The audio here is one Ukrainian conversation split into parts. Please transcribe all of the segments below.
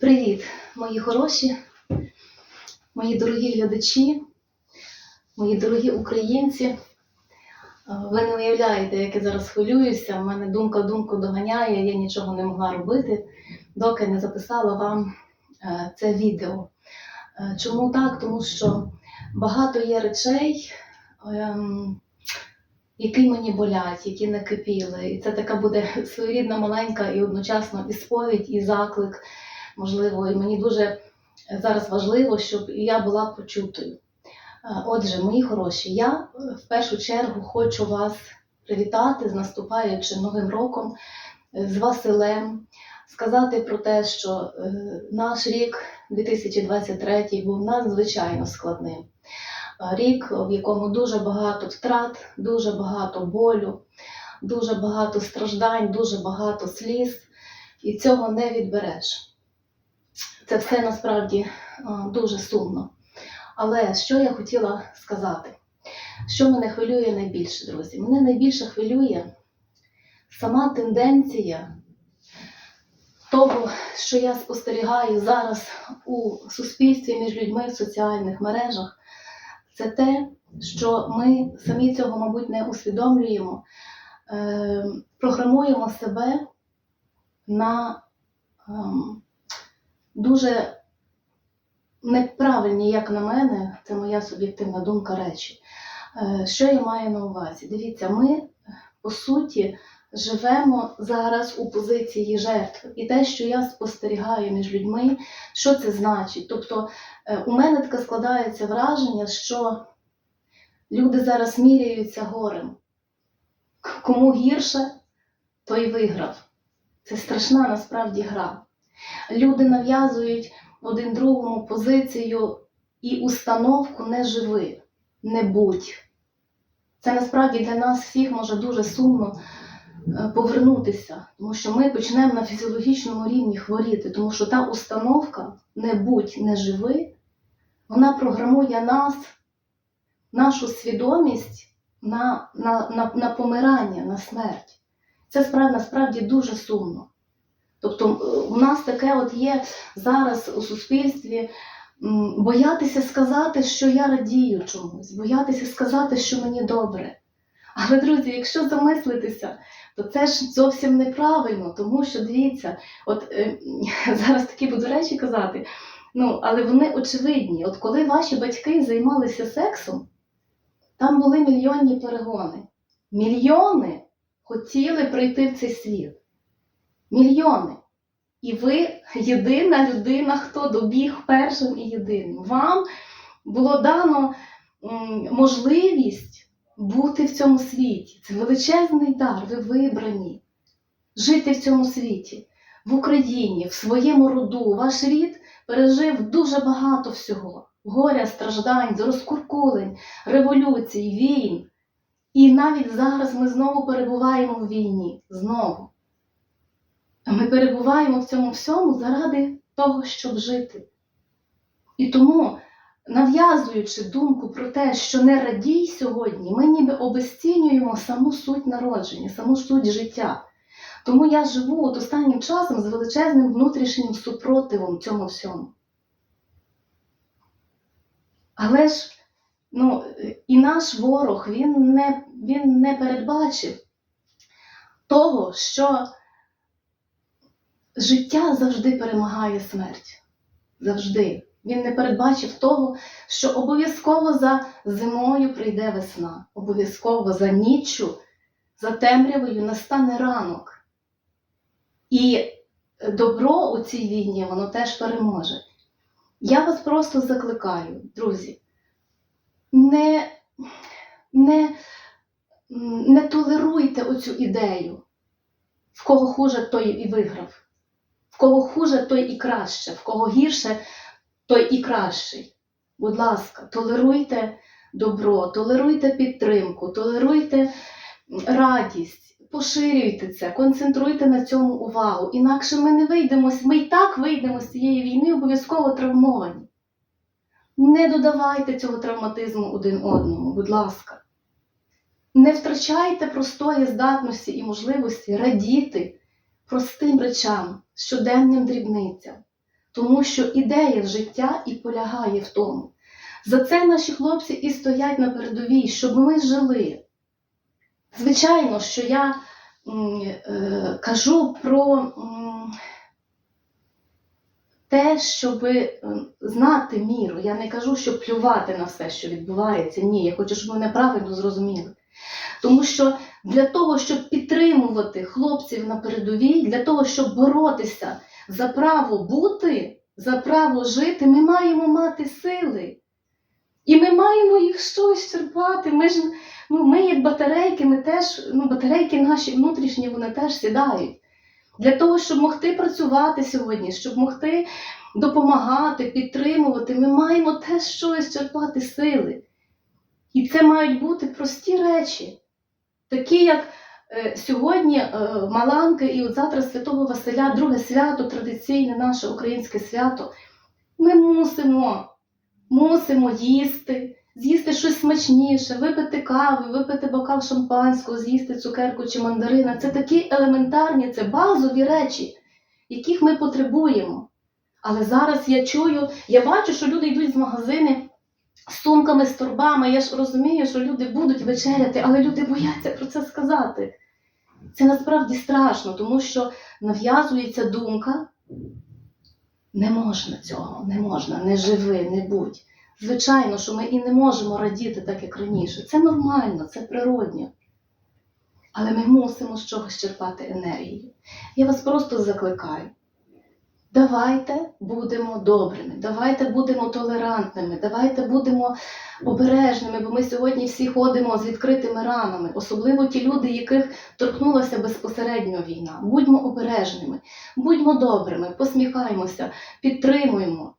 Привіт, мої хороші, мої дорогі глядачі, мої дорогі українці. Е, Ви не уявляєте, як я зараз хвилююся. У мене думка думку доганяє, я нічого не могла робити, доки не записала вам е, це відео. Е, Чому так? Тому що багато є речей, ем, які мені болять, які накипіли. І це така буде своєрідна маленька і одночасно і сповідь, і заклик можливо, і мені дуже зараз важливо, щоб я була почутою. Е, Отже, мої хороші, я е, в першу чергу хочу вас привітати з наступаючим новим роком, е, з Василем, сказати про те, що наш рік 2023 був надзвичайно складним. Е, Рік, в якому дуже багато втрат, дуже багато болю, дуже багато страждань, дуже багато сліз, і цього не відбереш. Це все насправді дуже сумно. Але що я хотіла сказати? Що мене хвилює найбільше, друзі? Мене найбільше хвилює сама тенденція того, що я спостерігаю зараз у суспільстві між людьми в соціальних мережах. Це те, що ми самі цього, мабуть, не усвідомлюємо, е, програмуємо себе на ем, дуже неправильні, як на мене, це моя суб'єктивна думка речі. Е, Що я маю на увазі? Дивіться, ми по суті живемо зараз у позиції жертви. І те, що я спостерігаю між людьми, що це значить? Тобто е, у мене таке складається враження, що люди зараз міряються горем. Кому гірше, той виграв. Це страшна насправді гра. Люди нав'язують один другому позицію і установку не живи, не будь. Це насправді для нас всіх може дуже сумно повернутися, тому що ми почнемо на фізіологічному рівні хворіти, тому що та установка не будь, не живи, вона програмує нас, нашу свідомість на, на, на, на помирання, на смерть. Це справді, насправді дуже сумно. Тобто е, у нас таке от є зараз у суспільстві боятися сказати, що я радію чомусь, боятися сказати, що мені добре. Але, друзі, якщо замислитися, то це ж зовсім неправильно, тому що дивіться, от е, зараз такі буду речі казати, ну, але вони очевидні. От коли ваші батьки займалися сексом, там були мільйонні перегони. Мільйони хотіли прийти в цей світ. Мільйони. І ви єдина людина, хто добіг першим і єдиним. Вам було дано можливість бути в цьому світі. Це величезний дар, ви вибрані. Жити в цьому світі, в Україні, в своєму роду. Ваш рід пережив дуже багато всього: горя, страждань, розкуркулень, революцій, війн. І навіть зараз ми знову перебуваємо в війні. Знову. Ми перебуваємо в цьому всьому заради того, щоб жити. І тому, нав'язуючи думку про те, що не радій сьогодні, ми ніби обесцінюємо саму суть народження, саму суть життя. Тому я живу от останнім часом з величезним внутрішнім супротивом цьому всьому. Але ж ну, і наш ворог він не, він не передбачив того, що життя завжди перемагає смерть. Завжди. Він не передбачив того, що обов'язково за зимою прийде весна, обов'язково за ніччю, за темрявою настане ранок. І добро у цій війні воно теж переможе. Я вас просто закликаю, друзі, не, не, не толеруйте оцю ідею, в кого хуже, той і виграв. В кого хуже, той і краще, в кого гірше, той і кращий. Будь ласка, толеруйте добро, толеруйте підтримку, толеруйте радість, поширюйте це, концентруйте на цьому увагу. Інакше ми не вийдемо, ми і так вийдемо з цієї війни обов'язково травмовані. Не додавайте цього травматизму один одному, будь ласка. Не втрачайте простої здатності і можливості радіти простим речам, щоденним дрібницям. Тому що ідея життя і полягає в тому. За це наші хлопці і стоять на передовій, щоб ми жили. Звичайно, що я е, кажу про те, щоб знати міру. Я не кажу, щоб плювати на все, що відбувається. Ні, я хочу, щоб мене правильно зрозуміли. Тому що для того, щоб підтримувати хлопців на передовій, для того, щоб боротися за право бути, за право жити, ми маємо мати сили. І ми маємо їх щось черпати. Ми ж ну, ми як батарейки, ми теж, ну, батарейки наші внутрішні, вони теж сідають. Для того, щоб могти працювати сьогодні, щоб могти допомагати, підтримувати, ми маємо теж щось черпати сили. І це мають бути прості речі, такі як сьогодні е, Маланки і от завтра Святого Василя, друге свято, традиційне наше українське свято. Ми мусимо, мусимо їсти, з'їсти щось смачніше, випити кави, випити бокал шампанського, з'їсти цукерку чи мандарина. Це такі елементарні, це базові речі, яких ми потребуємо. Але зараз я чую, я бачу, що люди йдуть з магазини з сумками, з торбами. Я ж розумію, що люди будуть вечеряти, але люди бояться про це сказати. Це насправді страшно, тому що нав'язується думка. Не можна цього, не можна, не живи, не будь. Звичайно, що ми і не можемо радіти так, як раніше. Це нормально, це природньо. Але ми мусимо з чогось черпати енергію. Я вас просто закликаю. Давайте будемо добрими, давайте будемо толерантними, давайте будемо обережними, бо ми сьогодні всі ходимо з відкритими ранами, особливо ті люди, яких торкнулася безпосередньо війна. Будьмо обережними, будьмо добрими, посміхаймося, підтримуємо.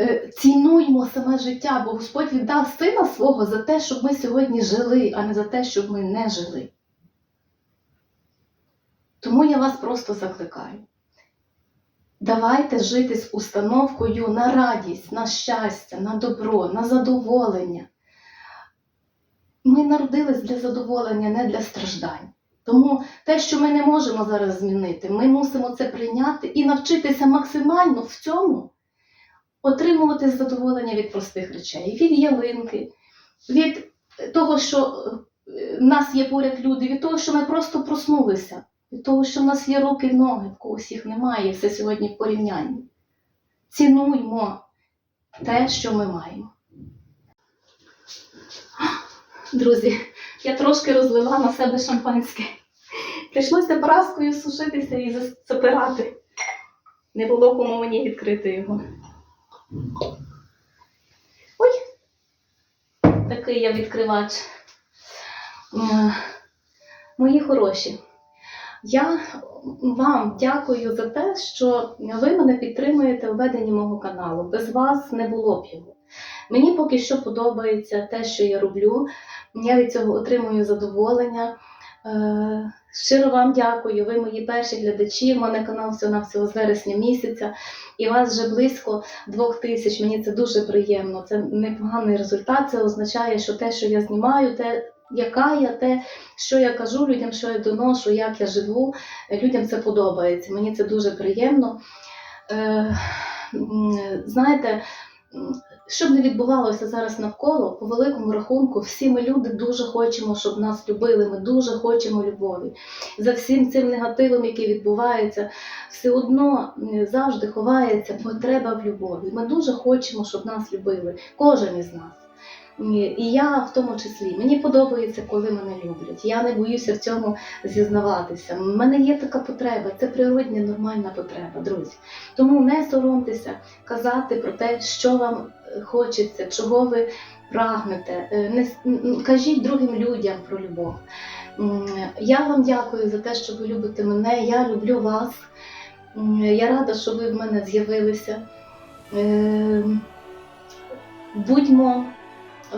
Е, Цінуймо саме життя, бо Господь віддав сина свого за те, щоб ми сьогодні жили, а не за те, щоб ми не жили. Тому я вас просто закликаю. Давайте жити з установкою на радість, на щастя, на добро, на задоволення. Ми народились для задоволення, не для страждань. Тому те, що ми не можемо зараз змінити, ми мусимо це прийняти і навчитися максимально в цьому отримувати задоволення від простих речей, від ялинки, від того, що е, в нас є поряд люди, від того, що ми просто проснулися, від того, що в нас є руки, і ноги, в когось їх немає, все сьогодні в порівнянні. Цінуймо те, що ми маємо. Друзі, я трошки розлила на себе шампанське. Прийшлося поразкою сушитися і запирати. Не було кому мені відкрити його. Ой, такий я відкривач. Мої хороші, я вам дякую за те, що ви мене підтримуєте у веденні мого каналу. Без вас не було б його. Мені поки що подобається те, що я роблю. Я від цього отримую задоволення. Е, Щиро вам дякую. Ви мої перші глядачі. У мене канал всього навсього з вересня місяця, і вас вже близько двох тисяч. Мені це дуже приємно. Це непоганий результат. Це означає, що те, що я знімаю, те, яка я, те, що я кажу людям, що я доношу, як я живу, людям це подобається. Мені це дуже приємно. Е, знаєте, що б не відбувалося зараз навколо, по великому рахунку, всі ми люди дуже хочемо, щоб нас любили. Ми дуже хочемо любові. За всім цим негативом, який відбувається, все одно завжди ховається потреба в любові. Ми дуже хочемо, щоб нас любили, кожен із нас. І я в тому числі. Мені подобається, коли мене люблять. Я не боюся в цьому зізнаватися. У мене є така потреба, це природня, нормальна потреба, друзі. Тому не соромтеся казати про те, що вам е, хочеться, чого ви прагнете. Е, Не кажіть другим людям про любов. Я вам дякую за те, що ви любите мене. Я люблю вас. Я рада, що ви в мене з'явилися. Е, Будьмо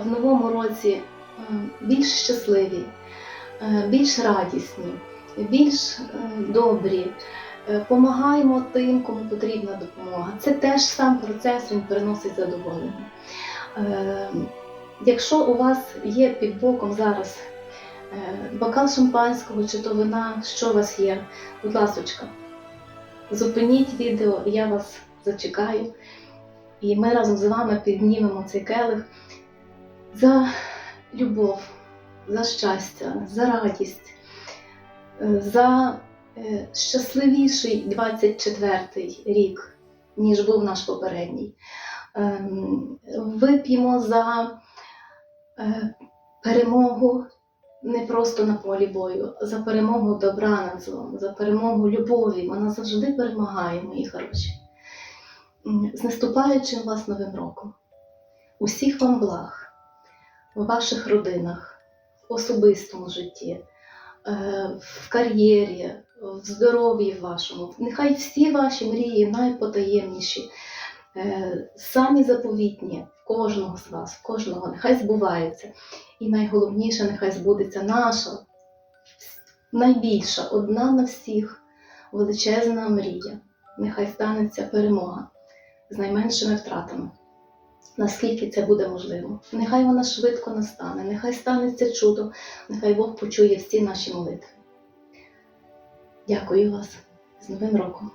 в новому році е, більш щасливі, е, більш радісні, більш е, добрі. Помагаємо тим, кому потрібна допомога. Це теж сам процес, він приносить задоволення. Якщо у вас є під боком зараз бокал шампанського чи то вина, що у вас є. Будь ласочка, зупиніть відео, я вас зачекаю. І ми разом з вами піднімемо цей келих за любов, за щастя, за радість, е, за е, щасливіший 24-й рік, ніж був наш попередній. Ем, Вип'ємо за е, перемогу не просто на полі бою, за перемогу добра над злом, за перемогу любові. Вона завжди перемагає, мої хороші. З наступаючим вас новим роком. Усіх вам благ в ваших родинах, в особистому житті, е, в кар'єрі, в здоров'ї вашому. Нехай всі ваші мрії найпотаємніші, е, самі заповітні в кожного з вас, в кожного, нехай збуваються. І найголовніше, нехай збудеться наша найбільша, одна на всіх величезна мрія. Нехай станеться перемога з найменшими втратами. Наскільки це буде можливо. Нехай вона швидко настане, нехай станеться чудо, нехай Бог почує всі наші молитви. Дякую вас з Новим роком!